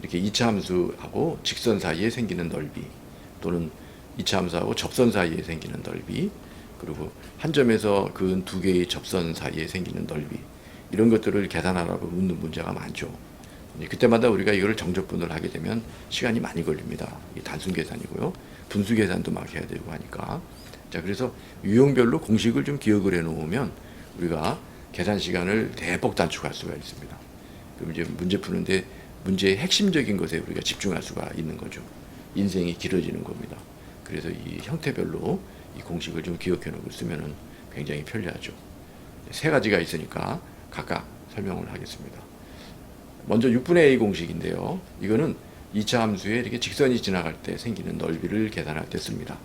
이렇게 2차 함수하고 직선 사이에 생기는 넓이 또는 2차 함수하고 접선 사이에 생기는 넓이 그리고 한 점에서 그두 개의 접선 사이에 생기는 넓이 이런 것들을 계산하라고 묻는 문제가 많죠. 이제 그때마다 우리가 이걸 정적분을 하게 되면 시간이 많이 걸립니다. 이 단순 계산이고요. 분수 계산도 막 해야 되고 하니까. 자, 그래서 유형별로 공식을 좀 기억을 해 놓으면 우리가 계산 시간을 대폭 단축할 수가 있습니다. 그럼 이제 문제 푸는데 문제의 핵심적인 것에 우리가 집중할 수가 있는 거죠. 인생이 길어지는 겁니다. 그래서 이 형태별로 이 공식을 좀 기억해 놓고 쓰면은 굉장히 편리하죠. 세 가지가 있으니까 각각 설명을 하겠습니다. 먼저 6분의 a 공식인데요. 이거는 2차 함수에 이렇게 직선이 지나갈 때 생기는 넓이를 계산할 때 씁니다.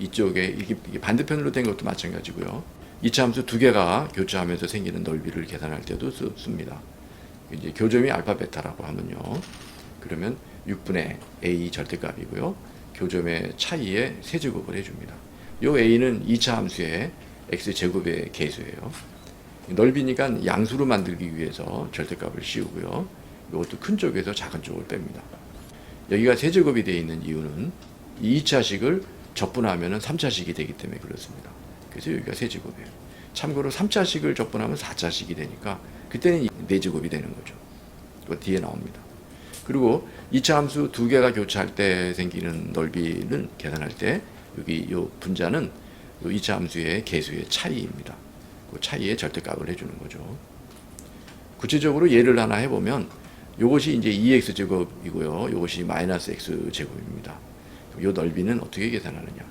이쪽에 이게, 반대편으로 된 것도 마찬가지고요. 2차 함수 두 개가 교차하면서 생기는 넓이를 계산할 때도 쓰, 습니다 이제 교점이 알파 베타라고 하면요. 그러면 6분의 a 절대값이고요. 교점의 차이에 세제곱을 해줍니다. 요 a는 2차 함수의 x 제곱의 계수예요. 넓이니까 양수로 만들기 위해서 절대값을 씌우고요. 이것도 큰 쪽에서 작은 쪽을 뺍니다. 여기가 세제곱이 되어 있는 이유는 2차식을 적분하면 3차식이 되기 때문에 그렇습니다. 그래서 여기가 세제곱이에요. 참고로 3차식을 적분하면 4차식이 되니까 그때는 4제곱이 되는 거죠. 그 뒤에 나옵니다. 그리고 2차 함수 두 개가 교차할 때 생기는 넓이는 계산할 때 여기 요 분자는 요 2차 함수의 계수의 차이입니다. 그 차이의 절대값을 해주는 거죠. 구체적으로 예를 하나 해보면 이것이 이제 2x 제곱이고요. 이것이 마이너스 x 제곱입니다. 이 넓이는 어떻게 계산하느냐?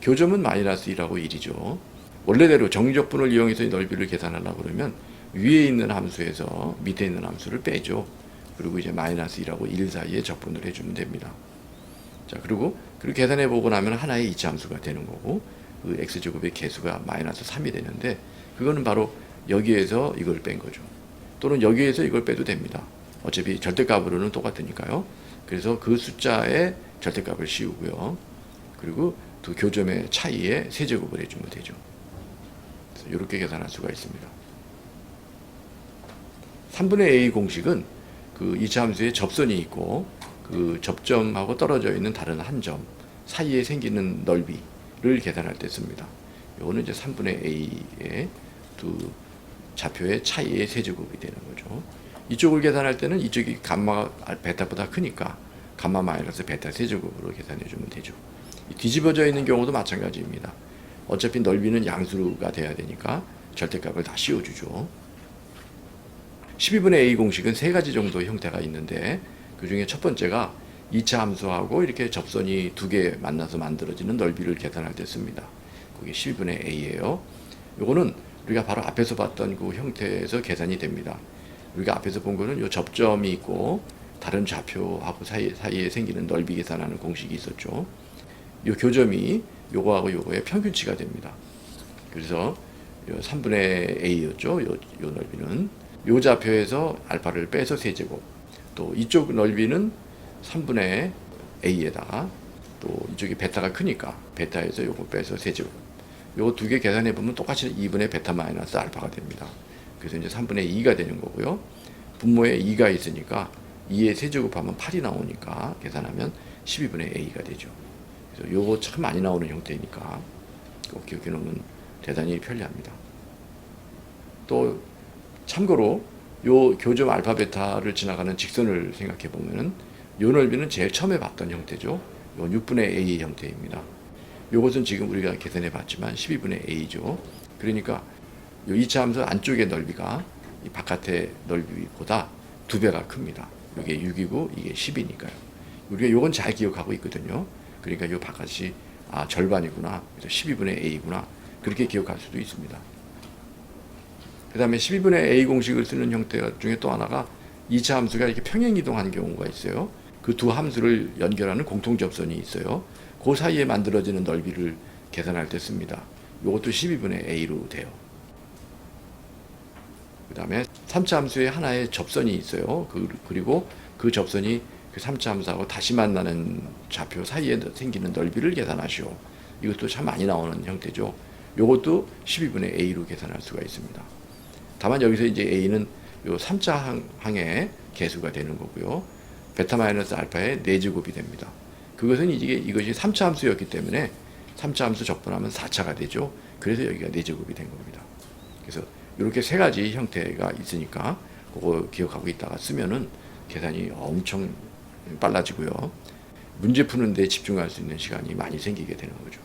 교점은 마이너스 1하고 1이죠. 원래대로 정적분을 이용해서 이 넓이를 계산하려고 그러면 위에 있는 함수에서 밑에 있는 함수를 빼죠. 그리고 이제 마이너스 1하고 1 사이에 적분을 해주면 됩니다. 자, 그리고 그리고 계산해 보고 나면 하나의 이차 함수가 되는 거고 그 x 제곱의 개수가 마이너스 3이 되는데 그거는 바로 여기에서 이걸 뺀 거죠. 또는 여기에서 이걸 빼도 됩니다. 어차피 절대값으로는 똑같으니까요. 그래서 그 숫자에 절대값을 씌우고요. 그리고 두 교점의 차이에 세제곱을 해주면 되죠. 그래서 이렇게 계산할 수가 있습니다. 3분의 a 공식은 그 이차 함수에 접선이 있고 그 접점하고 떨어져 있는 다른 한 점 사이에 생기는 넓이를 계산할 때 씁니다. 이거는 이제 3분의 a의 두 좌표의 차이의 세제곱이 되는 거죠. 이쪽을 계산할 때는 이쪽이 감마가 베타보다 크니까 감마 마이너스 베타 세제곱으로 계산해 주면 되죠. 뒤집어져 있는 경우도 마찬가지입니다. 어차피 넓이는 양수가 돼야 되니까 절대값을 다 씌워주죠. 12분의 a 공식은 세 가지 정도 형태가 있는데 그 중에 첫 번째가 2차 함수하고 이렇게 접선이 두 개 만나서 만들어지는 넓이를 계산할 때 씁니다. 그게 12분의 a예요. 요거는 우리가 바로 앞에서 봤던 그 형태에서 계산이 됩니다. 우리가 앞에서 본 거는 요 접점이 있고 다른 좌표하고 사이, 사이에 생기는 넓이 계산하는 공식이 있었죠. 요 교점이 요거하고 요거의 평균치가 됩니다. 그래서 요 3분의 a였죠. 요, 요 넓이는 요 좌표에서 알파를 빼서 세제곱 또 이쪽 넓이는 3분의 a에다가 또 이쪽이 베타가 크니까 베타에서 요거 빼서 세제곱 요거 두 개 계산해 보면 똑같이 2분의 베타 마이너스 알파가 됩니다. 그래서 이제 3분의 2가 되는 거고요. 분모에 2가 있으니까 2의 세제곱하면 8이 나오니까 계산하면 12분의 a가 되죠. 그래서 요거 참 많이 나오는 형태니까 꼭 기억해 놓으면 대단히 편리합니다. 또 참고로 요 교점 알파 베타를 지나가는 직선을 생각해 보면은 요 넓이는 제일 처음에 봤던 형태죠. 요 6분의 a 형태입니다. 요것은 지금 우리가 계산해 봤지만 12분의 a죠. 그러니까 요 2차 함수 안쪽의 넓이가 이 바깥의 넓이보다 두 배가 큽니다. 이게 6이고 이게 10이니까요. 우리가 요건 잘 기억하고 있거든요. 그러니까 요 바깥이 아 절반이구나. 그래서 12분의 a구나. 그렇게 기억할 수도 있습니다. 그 다음에 12분의 a 공식을 쓰는 형태 중에 또 하나가 2차 함수가 이렇게 평행 이동하는 경우가 있어요. 그 두 함수를 연결하는 공통 접선이 있어요. 그 사이에 만들어지는 넓이를 계산할 때 씁니다. 이것도 12분의 a로 돼요. 그 다음에 3차 함수에 하나의 접선이 있어요. 그, 그리고 그 접선이 그 3차 함수하고 다시 만나는 좌표 사이에 생기는 넓이를 계산하시오. 이것도 참 많이 나오는 형태죠. 이것도 12분의 a로 계산할 수가 있습니다. 다만 여기서 이제 a는 요 3차 항, 항의 개수가 되는 거고요. 베타 마이너스 알파의 4제곱이 됩니다. 그것은 이게 이것이 3차 함수였기 때문에 3차 함수 적분하면 4차가 되죠. 그래서 여기가 4제곱이 된 겁니다. 그래서 이렇게 세 가지 형태가 있으니까 그거 기억하고 있다가 쓰면은 계산이 엄청 빨라지고요. 문제 푸는 데 집중할 수 있는 시간이 많이 생기게 되는 거죠.